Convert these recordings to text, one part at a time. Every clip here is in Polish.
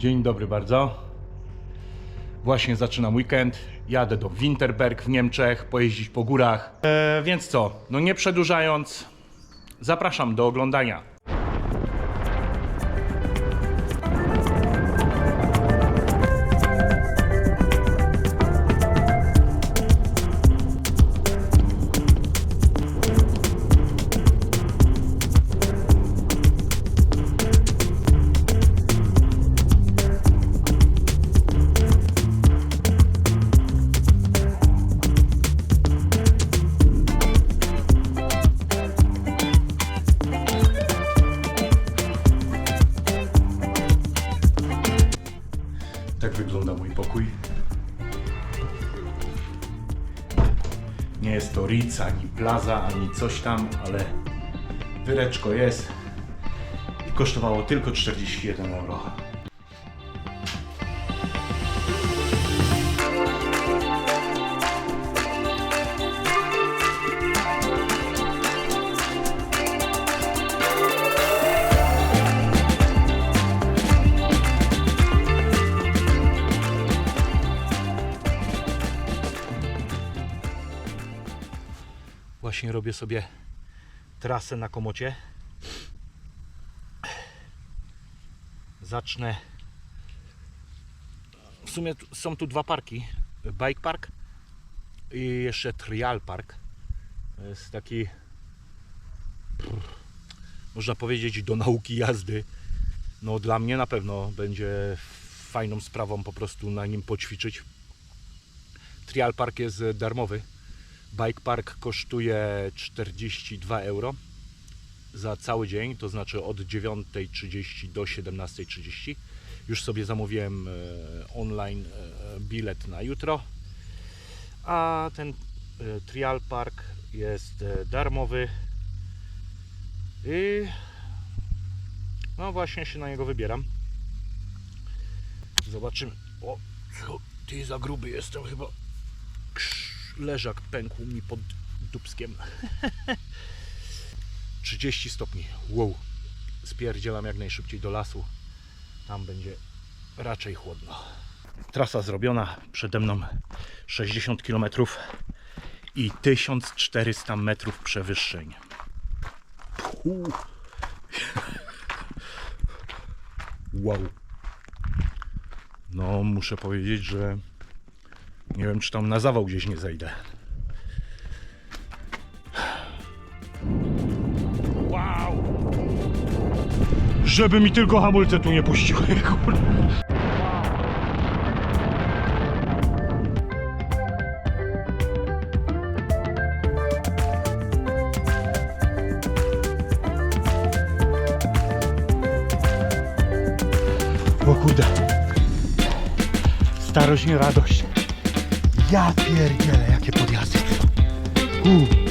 Dzień dobry bardzo. Właśnie zaczynam weekend. Jadę do Winterberg w Niemczech, pojeździć po górach. E, więc co? No nie przedłużając, zapraszam do oglądania. Tak wygląda mój pokój. Nie jest to Ritz, ani Plaza, ani coś tam, ale wyreczko jest i kosztowało tylko 41 euro. Właśnie robię sobie trasę na komocie. Zacznę. W sumie są tu dwa parki: Bike Park i jeszcze Trial Park. To jest taki, można powiedzieć, do nauki jazdy. No, dla mnie na pewno będzie fajną sprawą po prostu na nim poćwiczyć. Trial Park jest darmowy. Bike Park kosztuje 42 euro za cały dzień, to znaczy od 9.30 do 17.30. Już sobie zamówiłem e, online e, bilet na jutro. A ten e, Trial Park jest darmowy. I no właśnie się na niego wybieram. Zobaczymy. O, ty za gruby jestem chyba. Leżak pękł mi pod dubskiem. 30 stopni. Wow. Spierdzielam jak najszybciej do lasu. Tam będzie raczej chłodno. Trasa zrobiona. Przede mną 60 km i 1400 metrów przewyższeń. Puh. Wow. No, muszę powiedzieć, że nie wiem, czy tam na zawał gdzieś nie zejdę. Wow! Żeby mi tylko hamulce tu nie puściły, kurde. O kurde. Starość nie radość. Ja pierdzielę, jakie podjazdy. Uh.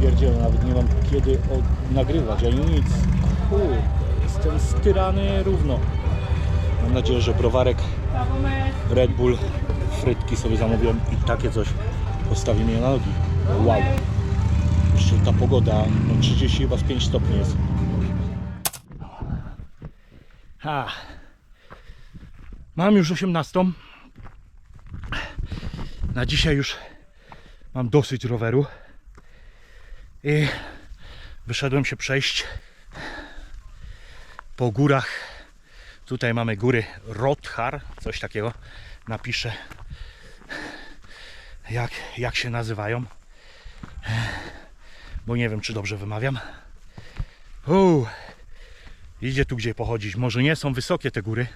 Pierdzielę, nawet nie mam kiedy nagrywać, ani nic. Kurde, jestem styrany równo. Mam nadzieję, że browarek Red Bull, frytki sobie zamówiłem i takie coś postawi mnie na nogi. Wow. Jeszcze ta pogoda, no 30 chyba z 5 stopni jest. Ha. Mam już 18. Na dzisiaj już mam dosyć roweru. I wyszedłem się przejść po górach. Tutaj mamy góry Rothar, coś takiego. Napiszę jak, jak się nazywają. Bo nie wiem, czy dobrze wymawiam. Uuu, idzie tu gdzie pochodzić. Może nie są wysokie te góry,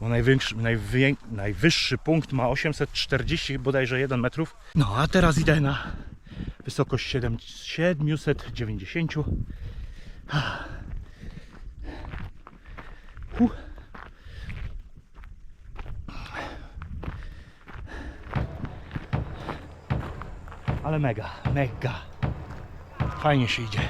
bo największy, najwię, najwyższy punkt ma 840 bodajże 1 metrów. No a teraz idę na wysokość 7, 790. Ah. Huh. Ale mega, mega. Fajnie się idzie.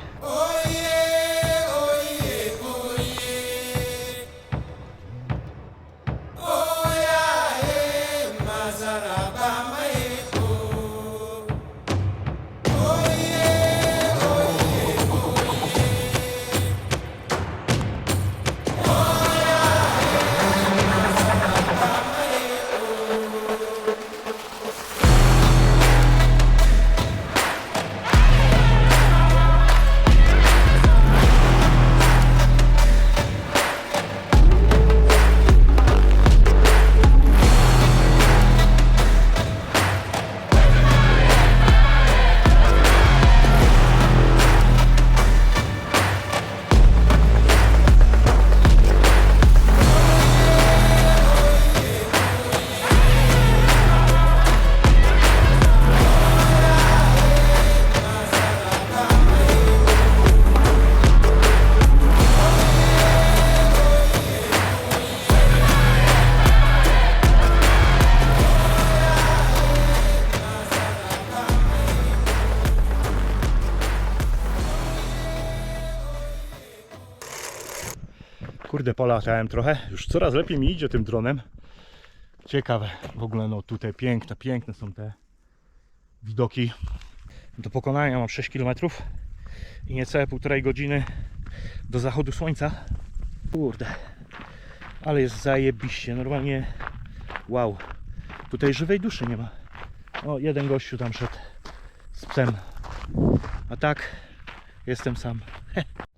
Kurde, polatałem trochę. Już coraz lepiej mi idzie tym dronem. Ciekawe. W ogóle no tutaj piękne, piękne są te widoki. Do pokonania mam 6 km i niecałe półtorej godziny do zachodu słońca. Kurde. Ale jest zajebiście. Normalnie wow. Tutaj żywej duszy nie ma. O, jeden gościu tam szedł z psem. A tak jestem sam.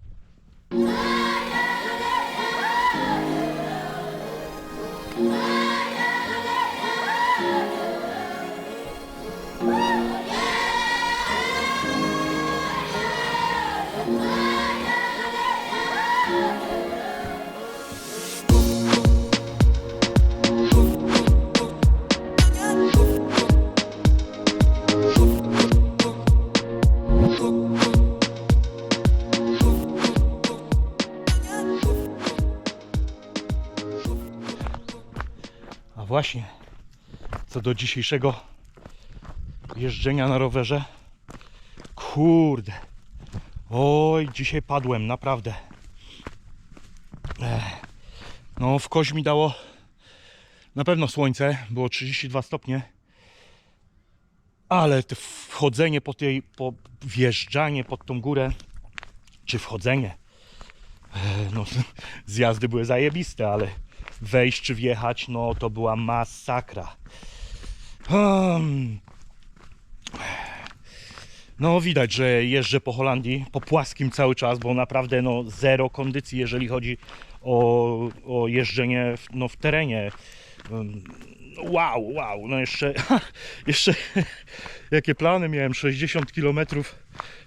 właśnie, co do dzisiejszego jeżdżenia na rowerze. Kurde. Oj, dzisiaj padłem, naprawdę. No, w kość mi dało na pewno słońce, było 32 stopnie. Ale wchodzenie po tej, po wjeżdżanie pod tą górę, czy wchodzenie, no, zjazdy były zajebiste, ale wejść czy wjechać, no to była masakra. Hmm. No widać, że jeżdżę po Holandii, po płaskim cały czas, bo naprawdę no zero kondycji, jeżeli chodzi o, o jeżdżenie w, no, w terenie. Um, Wow, wow, no jeszcze, jeszcze jakie plany miałem, 60 km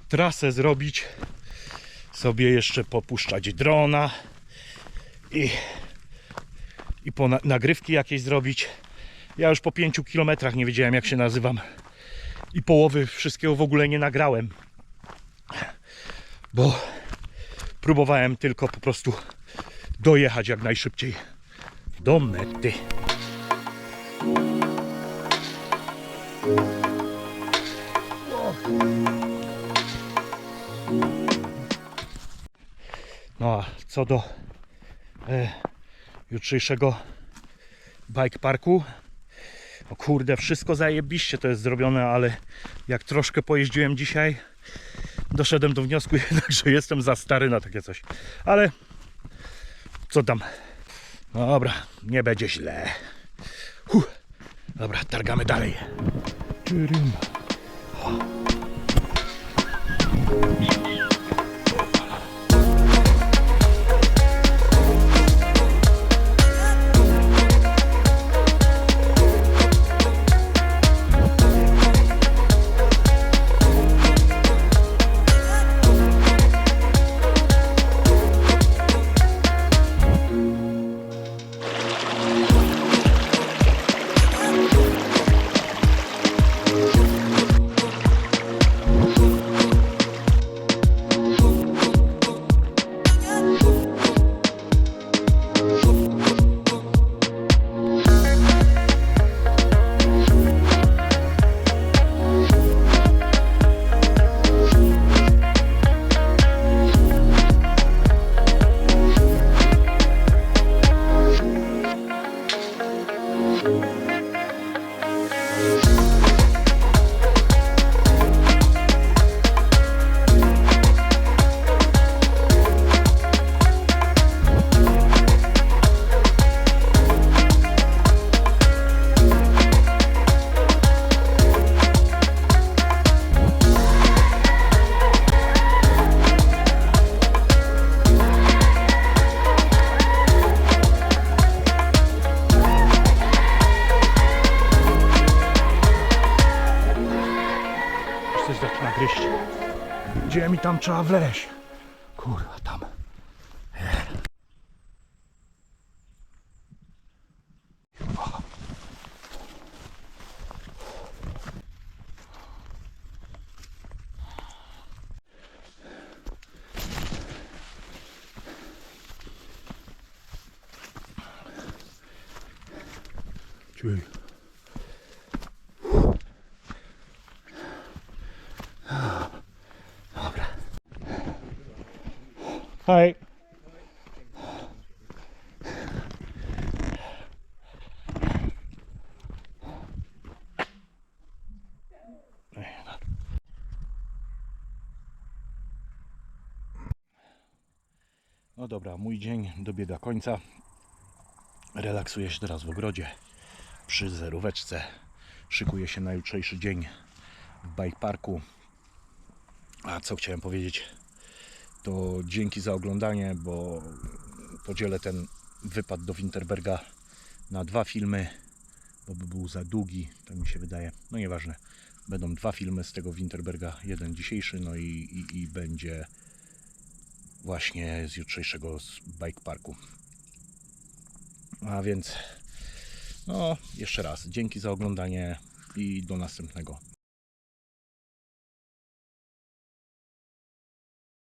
trasę zrobić, sobie jeszcze popuszczać drona i i po na nagrywki jakieś zrobić. Ja już po 5 kilometrach nie wiedziałem jak się nazywam i połowy wszystkiego w ogóle nie nagrałem, bo próbowałem tylko po prostu dojechać jak najszybciej do mety. No a co do e, jutrzejszego bike parku. O kurde, wszystko zajebiście to jest zrobione, ale jak troszkę pojeździłem dzisiaj, doszedłem do wniosku jednak, że jestem za stary na takie coś. Ale co tam? No dobra, nie będzie źle. Dobra, targamy dalej. Trzeba wleźć? Kurwa, tam. Hej. No dobra, mój dzień dobiega końca. Relaksuję się teraz w ogrodzie przy zeróweczce. Szykuję się na jutrzejszy dzień w bike parku. A co chciałem powiedzieć, to dzięki za oglądanie, bo podzielę ten wypad do Winterberga na dwa filmy, bo by był za długi, tak mi się wydaje. No nieważne, będą dwa filmy z tego Winterberga, jeden dzisiejszy, no i, i, i będzie właśnie z jutrzejszego z bike parku. A więc, no jeszcze raz, dzięki za oglądanie i do następnego.